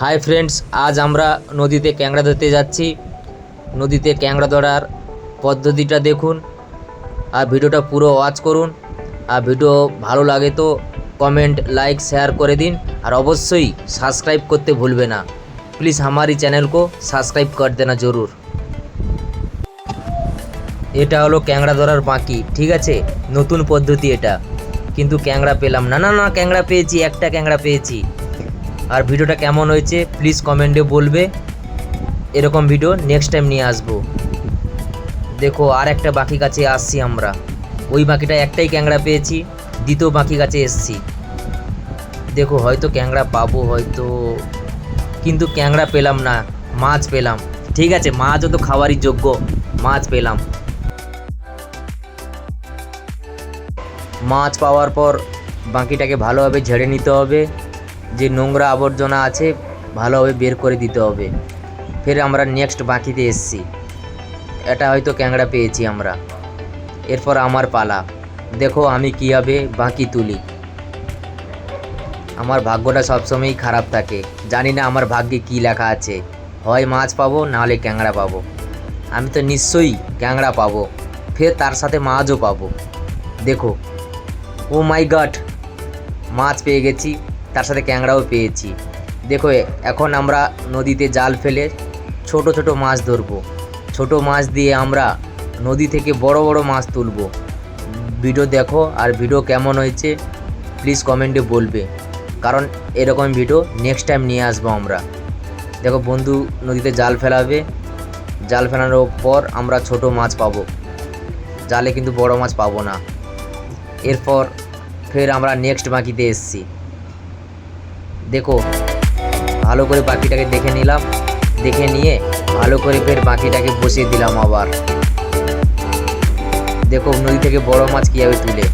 Hi friends আজ আমরা নদীতে ক্যাংড়া ধরতে যাচ্ছি। নদীতে ক্যাংড়া ধরার পদ্ধতিটা দেখুন আর ভিডিওটা পুরো ওয়াচ করুন। আর ভিডিও ভালো লাগে তো কমেন্ট লাইক শেয়ার করে দিন। আর অবশ্যই সাবস্ক্রাইব করতে ভুলবে না। প্লিজ আমার এই চ্যানেলকে সাবস্ক্রাইব কর দেনা জরুর। এটা হলো ক্যাংড়া ধরার বাঁকি, ঠিক আছে? নতুন পদ্ধতি এটা। কিন্তু ক্যাংড়া পেলাম না। না না, ক্যাংড়া পেয়েছি, একটা ক্যাংড়া পেয়েছি। আর ভিডিওটা কেমন হয়েছে প্লিজ কমেন্টে বলবে। এরকম ভিডিও নেক্সট টাইম নিয়ে আসব। দেখো, আর একটা বাকি কাছে আসছি আমরা। ওই বাকিটা একটাই ক্যাংড়া পেয়েছি, দ্বিতীয় বাকি কাছে এসছি। দেখো, হয়তো ক্যাংড়া পাবো, হয়তো, কিন্তু ক্যাংড়া পেলাম না, মাছ পেলাম। ঠিক আছে, মাছও তো খাওয়ারই যোগ্য, মাছ পেলাম। মাছ পাওয়ার পর বাকিটাকে ভালোভাবে ঝেড়ে নিতে হবে। যে নোংরা আবর্জনা আছে, ভালোভাবে বের করে দিতে হবে। ফের আমরা নেক্সট বাকিতে এসছি। এটা হয়তো ক্যাংড়া পেয়েছি আমরা। এরপর আমার পালা। দেখো আমি কীভাবে বাঁকি তুলি। আমার ভাগ্যটা সবসময়ই খারাপ থাকে। জানি না আমার ভাগ্যে কী লেখা আছে। হয় মাছ পাবো, নাহলে ক্যাংড়া পাবো। আমি তো নিশ্চয়ই ক্যাংড়া পাবো। ফের তার সাথে মাছও পাবো। দেখো ও মাই গড মাছ পেয়ে গেছি। তার সাথে ক্যাংড়াও পেয়েছি। দেখো, এখন আমরা নদীতে জাল ফেলে ছোট ছোট মাছ ধরবো। ছোট মাছ দিয়ে আমরা নদী থেকে বড় বড় মাছ তুলবো। ভিডিও দেখো আর ভিডিও কেমন হয়েছে প্লিজ কমেন্টে বলবে। কারণ এরকম ভিডিও নেক্সট টাইম নিয়ে আসব আমরা। দেখো, বন্ধু নদীতে জাল ফেলাবে। জাল ফেলানোর পর আমরা ছোট মাছ পাবো। জালে কিন্তু বড় মাছ পাবো না। এরপর ফের আমরা নেক্সট বাকিতে এসছি। দেখো, ভালো করে পাখিটাকে দেখে নিলাম, দেখে নিয়ে ভালো করে ফের পাখিটাকে বসিয়ে দিলাম আবার। দেখো, নদী থেকে বড় মাছ কীভাবে তুলে।